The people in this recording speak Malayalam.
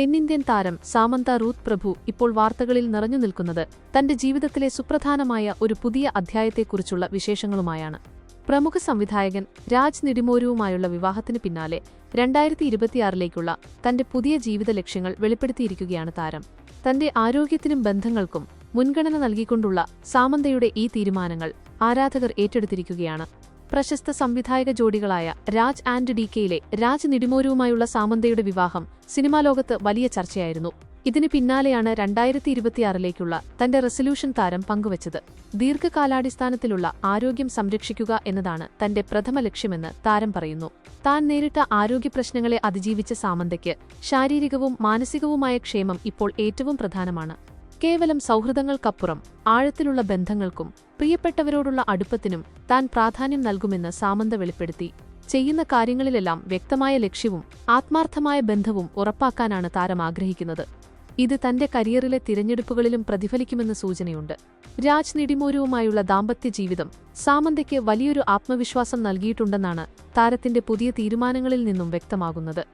തെന്നിന്ത്യൻ താരം സാമന്ത റൂത്ത് പ്രഭു ഇപ്പോൾ വാർത്തകളിൽ നിറഞ്ഞു നിൽക്കുന്നത് തന്റെ ജീവിതത്തിലെ സുപ്രധാനമായ ഒരു പുതിയ അധ്യായത്തെക്കുറിച്ചുള്ള വിശേഷങ്ങളുമായാണ്. പ്രമുഖ സംവിധായകൻ രാജ് നിടിമോരുവുമായുള്ള വിവാഹത്തിന് പിന്നാലെ രണ്ടായിരത്തി ഇരുപത്തിയാറിലേക്കുള്ള തന്റെ പുതിയ ജീവിത ലക്ഷ്യങ്ങൾ വെളിപ്പെടുത്തിയിരിക്കുകയാണ് താരം. തന്റെ ആരോഗ്യത്തിനും ബന്ധങ്ങൾക്കും മുൻഗണന നൽകിക്കൊണ്ടുള്ള സാമന്തയുടെ ഈ തീരുമാനങ്ങൾ ആരാധകർ ഏറ്റെടുത്തിരിക്കുകയാണ്. പ്രശസ്ത സംവിധായക ജോഡികളായ രാജ് ആൻഡ് ഡി കെയിലെ രാജ് നിടിമോരുവുമായുള്ള സാമന്തയുടെ വിവാഹം സിനിമാ ലോകത്ത് വലിയ ചർച്ചയായിരുന്നു. ഇതിന് പിന്നാലെയാണ് രണ്ടായിരത്തി ഇരുപത്തിയാറിലേക്കുള്ള തന്റെ റെസൊല്യൂഷൻ താരം പങ്കുവച്ചത്. ദീർഘകാലാടിസ്ഥാനത്തിലുള്ള ആരോഗ്യം സംരക്ഷിക്കുക എന്നതാണ് തന്റെ പ്രഥമ ലക്ഷ്യമെന്ന് താരം പറയുന്നു. താൻ നേരിട്ട ആരോഗ്യ പ്രശ്നങ്ങളെ അതിജീവിച്ച സാമന്തയ്ക്ക് ശാരീരികവും മാനസികവുമായ ക്ഷേമം ഇപ്പോൾ ഏറ്റവും പ്രധാനമാണ്. കേവലം സൗഹൃദങ്ങൾക്കപ്പുറം ആഴത്തിലുള്ള ബന്ധങ്ങൾക്കും പ്രിയപ്പെട്ടവരോടുള്ള അടുപ്പത്തിനും താൻ പ്രാധാന്യം നൽകുമെന്ന് സാമന്ത വെളിപ്പെടുത്തി. ചെയ്യുന്ന കാര്യങ്ങളിലെല്ലാം വ്യക്തമായ ലക്ഷ്യവും ആത്മാർത്ഥമായ ബന്ധവും ഉറപ്പാക്കാനാണ് താരം ആഗ്രഹിക്കുന്നത്. ഇത് തന്റെ കരിയറിലെ തിരഞ്ഞെടുപ്പുകളിലും പ്രതിഫലിക്കുമെന്ന് സൂചനയുണ്ട്. രാജ് നെടിമോരുവുമായുള്ള ദാമ്പത്യ ജീവിതം സാമന്തയ്ക്ക് വലിയൊരു ആത്മവിശ്വാസം നൽകിയിട്ടുണ്ടെന്നാണ് താരത്തിന്റെ പുതിയ തീരുമാനങ്ങളിൽ നിന്നും വ്യക്തമാകുന്നത്.